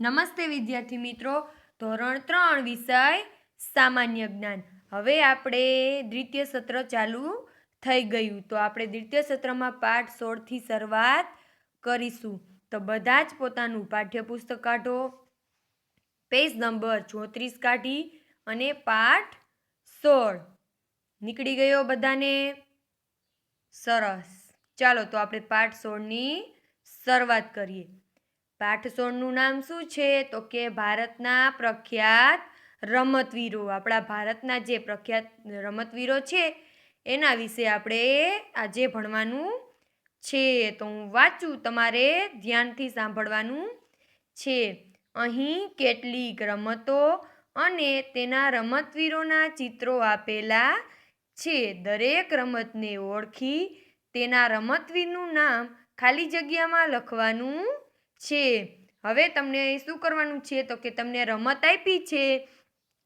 નમસ્તે વિદ્યાર્થી મિત્રો. ધોરણ ત્રણ વિષય સામાન્ય જ્ઞાન. હવે આપણે દ્વિતીય સત્ર ચાલુ થઈ ગયું. તો આપણે દ્વિતીય સત્રમાં પાઠ સોળથી શરૂઆત કરીશું. તો બધા જ પોતાનું પાઠ્યપુસ્તક કાઢો. પેજ નંબર ચોત્રીસ કાઢી અને પાઠ સોળ. નીકળી ગયો બધાને? સરસ. ચાલો તો આપણે પાઠ સોળની શરૂઆત કરીએ. પાઠ સોળનું નામ શું છે? તો કે ભારતના પ્રખ્યાત રમતવીરો. આપણા ભારતના જે પ્રખ્યાત રમતવીરો છે, એના વિશે આપણે આજે ભણવાનું છે. તો હું વાંચું, તમારે ધ્યાનથી સાંભળવાનું છે. અહીં કેટલીક રમતો અને તેના રમતવીરોના ચિત્રો આપેલા છે. દરેક રમતને ઓળખી તેના રમતવીરનું નામ ખાલી જગ્યામાં લખવાનું છે. હવે તમને શું કરવાનું છે? તો કે તમને રમત આપી છે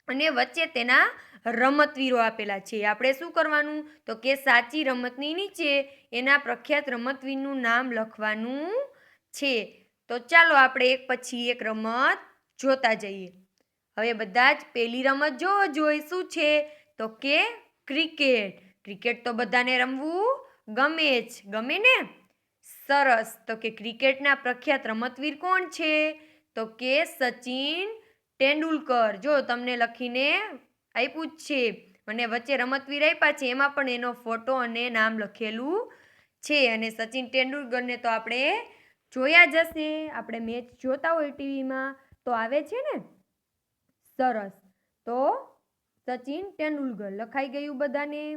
અને વચ્ચે તેના રમતવીરો આપેલા છે. આપણે શું કરવાનું? તો કે સાચી રમતની નીચે એના પ્રખ્યાત રમતવીરનું નામ લખવાનું છે. તો ચાલો આપણે એક પછી એક રમત જોતા જઈએ. હવે બધા જ પેલી રમત જોવો જોઈએ શું છે? તો કે ક્રિકેટ. ક્રિકેટ તો બધાને રમવું ગમે જ. ગમે ને? સરસ. તો કે ક્રિકેટના પ્રખ્યાત રમતવીર કોણ છે? તો કે સચિન તેંડુલકર. જો તમને લખીને આપ્યું જ છે. મને વચ્ચે રમતવીર આપ્યા છે. એમાં પણ એનો ફોટો અને નામ લખેલું છે. અને સચિન તેંડુલકરને તો આપણે જોયા જ હશે. આપણે મેચ જોતા હોય ટીવીમાં. તો આવે છે ને? સરસ. તો સચિન તેંડુલકર. લખાઈ ગયું બધાને.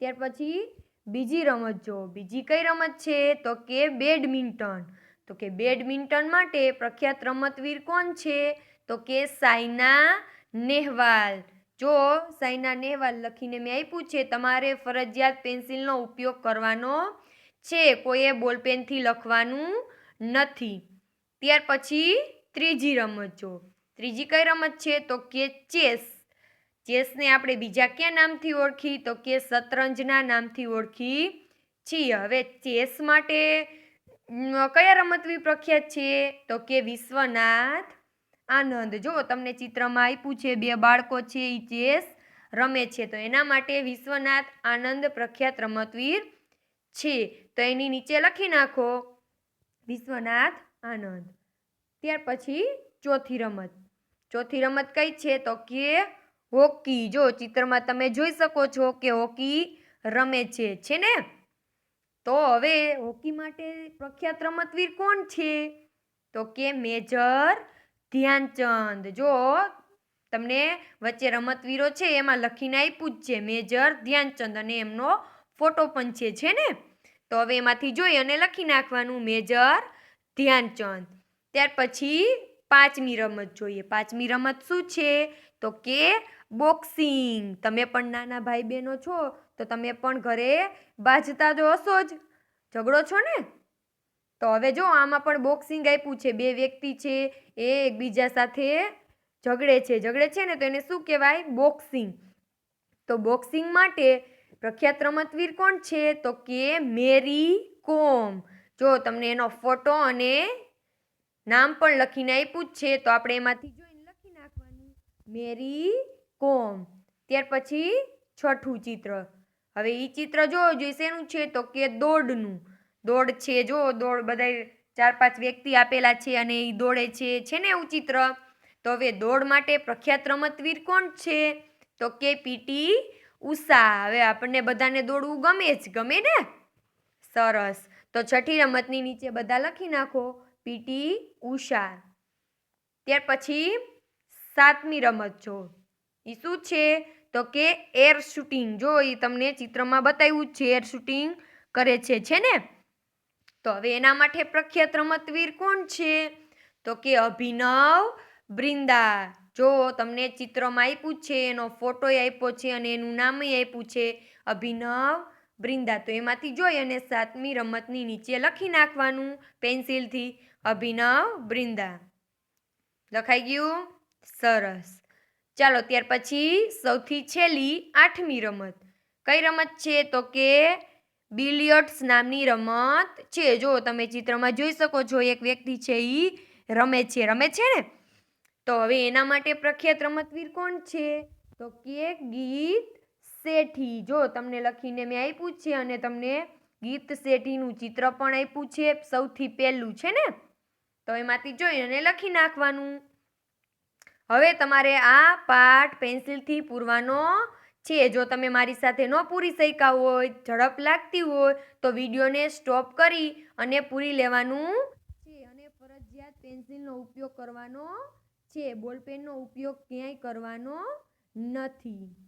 ત્યાર પછી બીજી રમત જો બીજી કઈ રમત છે? તો કે બેડમિન્ટન. તો કે બેડમિન્ટન માટે પ્રખ્યાત રમતવીર કોણ છે? તો કે સાયના નેહવાલ. જો સાયના નેહવાલ લખીને મેં આપ્યું છે, તમારે ફરજિયાત પેન્સિલનો ઉપયોગ કરવાનો છે. કોઈએ બોલપેનથી લખવાનું નથી. ત્યાર પછી ત્રીજી રમત જો ત્રીજી કઈ રમત છે? તો કે ચેસ. ચેસને આપણે બીજા ક્યાં નામથી ઓળખી? તો કે શતરંજના નામથી ઓળખી. છીએ હવે ચેસ માટે કયા રમતવી પ્રખ્યાત છે? તો કે વિશ્વનાથ આનંદ. જો તમને ચિત્રમાં આપ્યું છે, બે બાળકો છે એ ચેસ રમે છે, તો એના માટે વિશ્વનાથ આનંદ પ્રખ્યાત રમતવીર છે. તો એની નીચે લખી નાખો, વિશ્વનાથ આનંદ. ત્યાર પછી ચોથી રમત. ચોથી રમત કઈ છે? તો કે હોકી. જો ચિત્રમાં તમે જોઈ શકો છો કે હોકી રમે છે છે ને? તો હવે હોકી માટે પ્રખ્યાત રમતવીર કોણ છે? તો કે મેજર ધ્યાનચંદ. જો તમને વચ્ચે રમતવીરો છે, એમાં લખીને આપ્યું જ છે, મેજર ધ્યાનચંદ અને એમનો ફોટો પણ છે છે ને? તો હવે એમાંથી જોઈ અને લખી નાખવાનું, મેજર ધ્યાનચંદ. ત્યાર પછી પાંચમી રમત જોઈએ. પાંચમી રમત શું છે? તો કે બોક્સિંગ. તમે પણ નાના ભાઈ બહેનો છો, તો તમે પણ ઘરે બાજતા જો હશો જ. ઝઘડો છો ને? તો હવે જો આમાં પણ બોક્સિંગ આપ્યું છે. બે વ્યક્તિ છે, એ એકબીજા સાથે ઝઘડે છે. ઝઘડે છે ને તો એને શું કહેવાય? બોક્સિંગ. તો બોક્સિંગ માટે પ્રખ્યાત રમતવીર કોણ છે? તો કે મેરી કોમ. જો તમને એનો ફોટો અને નામ પણ લખીને આપ્યું જ છે, તો આપણે એમાંથી જોઈને લખી નાખવાનું. મેરી કોમ. ત્યાર પછી છઠ્ઠું ચિત્ર. હવે એ ચિત્ર જોવો જોઈએ શેનું છે, તો કે દોડનું. દોડ છે, જો દોડ બધા ચાર પાંચ વ્યક્તિ આપેલા છે અને એ દોડે છે છે ને એવું ચિત્ર? તો હવે દોડ માટે પ્રખ્યાત રમતવીર કોણ છે? તો કે પીટી ઉષા. હવે આપણને બધાને દોડવું ગમે જ, ગમે ને? સરસ. તો છઠ્ઠી રમતની નીચે બધા લખી નાખો. પીટી ઉષા. ત્યાર પછી સાતમી રમત જો. એ શું છે? તો કે એર શૂટિંગ જો એ તમને ચિત્રમાં બતાવ્યું છે એર શૂટિંગ કરે છે છે ને? તો હવે એના માટે પ્રખ્યાત રમતવીર કોણ છે? તો કે અભિનવ બ્રિંદા જો તમને ચિત્રમાં આપ્યું છે, એનો ફોટો આપ્યો છે અને એનું નામ આપ્યું છે અભિનવ બ્રિંદા તો એમાંથી જોઈ અને સાતમી રમતની નીચે લખી નાખવાનું પેન્સિલથી. અભિનવ બ્રિંદા. લખાઈ ગયું? સરસ. ચાલો ત્યાર પછી સૌથી છેલ્લી આઠમી રમત. કઈ રમત છે? તો કે બિલિયર્ડ્સ નામની રમત છે. જો તમે ચિત્રમાં જોઈ શકો છો, એક વ્યક્તિ છે એ રમે છે. રમે છે ને? તો હવે એના માટે પ્રખ્યાત રમતવીર કોણ છે? તો કે ગીત શેઠી. જો તમને લખીને મેં આપ્યું છે અને તમને ગીત શેઠીનું ચિત્ર પણ આપ્યું છે, સૌથી પહેલું છે ને? તો એમાંથી જોઈ અને લખી નાખવાનું. હવે તમારે આ પાઠ પેન્સિલથી પૂરવાનો છે. જો તમે મારી સાથે ન પૂરી શક્યા હોય, ઝડપ લાગતી હોય, તો વિડીયોને સ્ટોપ કરી અને પૂરી લેવાનું છે. અને ફરજિયાત પેન્સિલનો ઉપયોગ કરવાનો છે. બોલપેનનો ઉપયોગ ક્યાંય કરવાનો નથી.